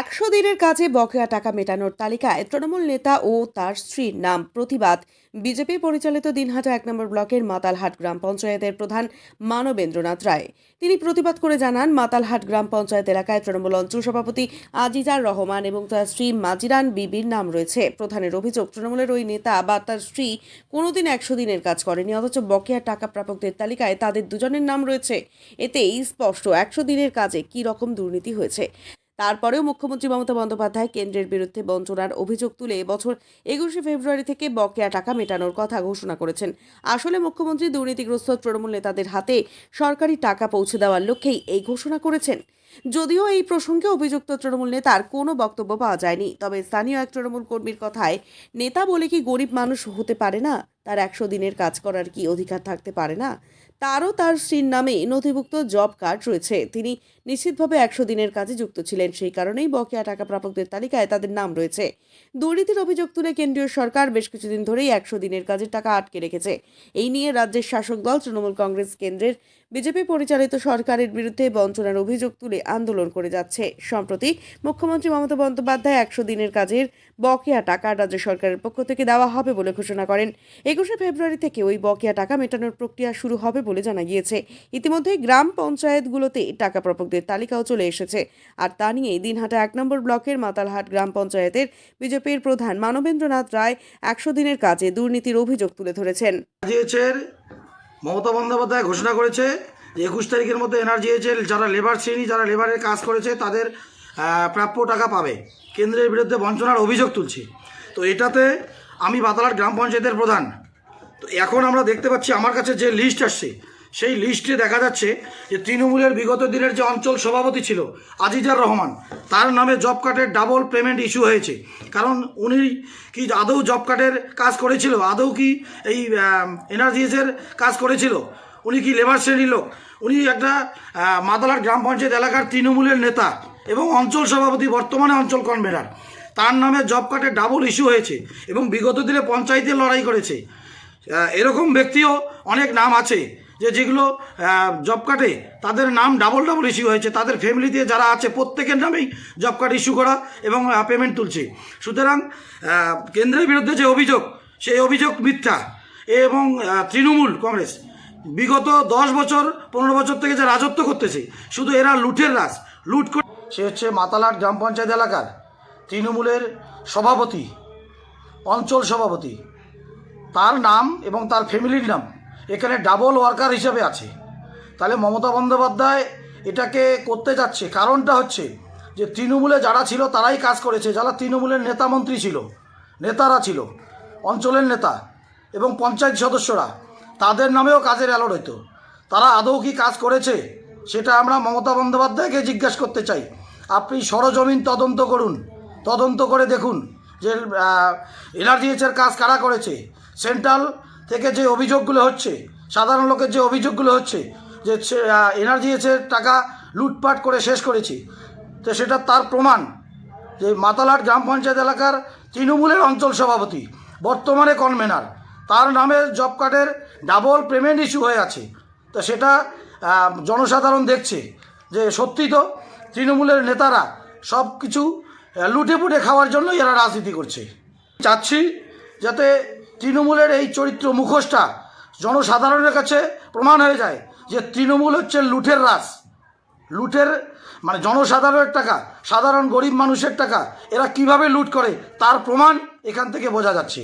একশো দিনের কাজে বকেয়া টাকা মেটানোর তালিকায় তৃণমূল নেতা ও তার স্ত্রীর নাম। প্রতিবাদ। বিজেপি পরিচালিত দিনহাটা এক নম্বর ব্লকের মাতালহাট গ্রাম পঞ্চায়েতের প্রধান মানবেন্দ্রনাথ রায়। তিনি প্রতিবাদ করে জানান, মাতালহাট গ্রাম পঞ্চায়েত এলাকায় তৃণমূল অঞ্চল সভাপতি আজিজার রহমান এবং তার স্ত্রী মাজিরান বিবির নাম রয়েছে। প্রধানের অভিযোগ, তৃণমূলের ওই নেতা বা তার স্ত্রী কোনোদিন একশো দিনের কাজ করেনি, অথচ বকেয়া টাকা প্রাপকদের তালিকায় তাদের দুজনের নাম রয়েছে। এতেই স্পষ্ট, একশো দিনের কাজে কী রকম দুর্নীতি হয়েছে? তারপরেও মুখ্যমন্ত্রী মমতা বন্দ্যোপাধ্যায় কেন্দ্রের বিরুদ্ধে বঞ্চনার অভিযোগ তুলে এবছর একুশে ফেব্রুয়ারি থেকে বকেয়া টাকা মেটানোর কথা ঘোষণা করেছেন। আসলে মুখ্যমন্ত্রী দুর্নীতিগ্রস্ত তৃণমূল নেতাদের হাতে সরকারি টাকা পৌঁছে দেওয়ার লক্ষ্যেই এই ঘোষণা করেছেন। যদিও এই প্রসঙ্গে অভিযুক্ত তৃণমূল নেতার কোনো বক্তব্য পাওয়া যায়নি, তবে স্থানীয় এক তৃণমূল কর্মীর কথায়, নেতা বলে কি গরিব মানুষ হতে পারে না? তার একশো দিনের কাজ করার কি অধিকার থাকতে পারে না? তারও তার স্ত্রীর নামে নথিভুক্ত জব কার্ড রয়েছে। তিনি নিশ্চিতভাবে একশো দিনের কাজে যুক্ত ছিলেন, সেই কারণেই বকেয়া টাকা প্রাপকদের তালিকায় তাদের নাম রয়েছে। দুর্নীতির অভিযোগ তুলে কেন্দ্রীয় সরকার বেশ কিছুদিন ধরেই একশো দিনের কাজের টাকা আটকে রেখেছে। এই নিয়ে রাজ্যের শাসক দল, তৃণমূল কংগ্রেস কেন্দ্রের বিজেপি পরিচালিত সরকারের বিরুদ্ধে বঞ্চনার অভিযোগ তুলে আন্দোলন করে যাচ্ছে। সম্প্রতি মুখ্যমন্ত্রী মমতা বন্দ্যোপাধ্যায় একশো দিনের কাজের বকেয়া টাকা রাজ্য সরকারের পক্ষ থেকে দেওয়া হবে বলে ঘোষণা করেন। একুশে ফেব্রুয়ারি থেকে ওই বকেয়া টাকা মেটানোর প্রক্রিয়া শুরু হবে বলে জানা গিয়েছে। ইতিমধ্যে গ্রাম পঞ্চায়েতগুলোতে টাকা প্রাপকদের তালিকাও চলে এসেছে। আর তা নিয়ে দিনহাটা এক নম্বর ব্লকের মাতালহাট গ্রাম পঞ্চায়েতের বিজেপির প্রধান মানবেন্দ্রনাথ রায় একশো দিনের কাজে দুর্নীতির অভিযোগ তুলে ধরেছেন। মমতা বন্দ্যোপাধ্যায় ঘোষণা করেছে একুশ তারিখের মধ্যে এনআরজিএচের যারা লেবার শ্রেণি, যারা লেবারের কাজ করেছে, তাদের প্রাপ্য টাকা পাবে। কেন্দ্রের বিরুদ্ধে বঞ্চনার অভিযোগ তুলছি। তো এটাতে আমি বাতালার গ্রাম পঞ্চায়েতের প্রধান। তো এখন আমরা দেখতে পাচ্ছি, আমার কাছে যে লিস্ট আসছে, সেই লিস্টে দেখা যাচ্ছে যে তৃণমূলের বিগত দিনের যে অঞ্চল সভাপতি ছিল, আজিজার রহমান, তার নামে জব কার্ডের ডাবল পেমেন্ট ইস্যু হয়েছে। কারণ উনি কি আদৌ জব কার্ডের কাজ করেছিল? আদৌ কি এই এনআরজিএসের কাজ করেছিল? উনি কি লেবার শ্রেণির লোক? উনি একটা মাদালার গ্রাম পঞ্চায়েত এলাকার তৃণমূলের নেতা এবং অঞ্চল সভাপতি, বর্তমানে অঞ্চল কনভেনার তার নামে জব কার্ডের ডাবল ইস্যু হয়েছে এবং বিগত দিনে পঞ্চায়েতে লড়াই করেছে। এরকম ব্যক্তিও অনেক নাম আছে যে যেগুলো জব কার্ডে তাদের নাম ডাবল ডাবল ইস্যু হয়েছে। তাদের ফ্যামিলিতে যারা আছে, প্রত্যেকের নামেই জব কার্ড ইস্যু করা এবং পেমেন্ট তুলছে। সুতরাং কেন্দ্রের বিরুদ্ধে যে অভিযোগ, সেই অভিযোগ মিথ্যা এবং তৃণমূল, কংগ্রেস। বিগত দশ বছর, পনেরো বছর থেকে যে রাজত্ব করতেছে, শুধু এরা লুটের রাজ। লুট সে হচ্ছে মাতালাট গ্রাম পঞ্চায়েত এলাকার তৃণমূলের সভাপতি, অঞ্চল সভাপতি। তার নাম এবং তার ফ্যামিলির নাম এখানে ডাবল ওয়ার্কার হিসেবে আছে। তাহলে মমতা বন্দ্যোপাধ্যায় এটাকে করতে যাচ্ছে। কারণটা হচ্ছে যে তৃণমূলে যারা ছিল তারাই কাজ করেছে। যারা তৃণমূলের নেতা মন্ত্রী ছিল, নেতারা ছিল, অঞ্চলের নেতা এবং পঞ্চায়েত সদস্যরা। তাদের নামেও কাজের অ্যালট হইতো। তারা আদৌ কি কাজ করেছে, সেটা আমরা মমতা বন্দ্যোপাধ্যায়কে জিজ্ঞেস করতে চাই। আপনি সরজমিন তদন্ত করুন, তদন্ত করে দেখুন যে এনআরজিএসের কাজ কারা করেছে। সেন্ট্রাল থেকে যে অভিযোগগুলো হচ্ছে, সাধারণ লোকের যে অভিযোগগুলো হচ্ছে, যে এনআরজিএসের টাকা লুটপাট করে শেষ করেছে, তো সেটা তার প্রমাণ যে মাতালাট গ্রাম পঞ্চায়েত এলাকার তৃণমূলের অঞ্চল সভাপতি, বর্তমানে কনভেনার। তার নামে জব কার্ডের ডাবল পেমেন্ট ইস্যু হয়ে আছে। তো সেটা জনসাধারণ দেখছে যে সত্যি তো তৃণমূলের নেতারা সব কিছু আহ, লুটে পুটে খাওয়ার জন্য এরা রাজনীতি করছে। চাচ্ছি যাতে তৃণমূলের এই চরিত্র মুখোশটা জনসাধারণের কাছে প্রমাণ হয়ে যায় যে তৃণমূল হচ্ছে লুটের রাস লুটের মানে জনসাধারণের টাকা সাধারণ গরিব মানুষের টাকা এরা কীভাবে লুট করে তার প্রমাণ এখান থেকে বোঝা যাচ্ছে।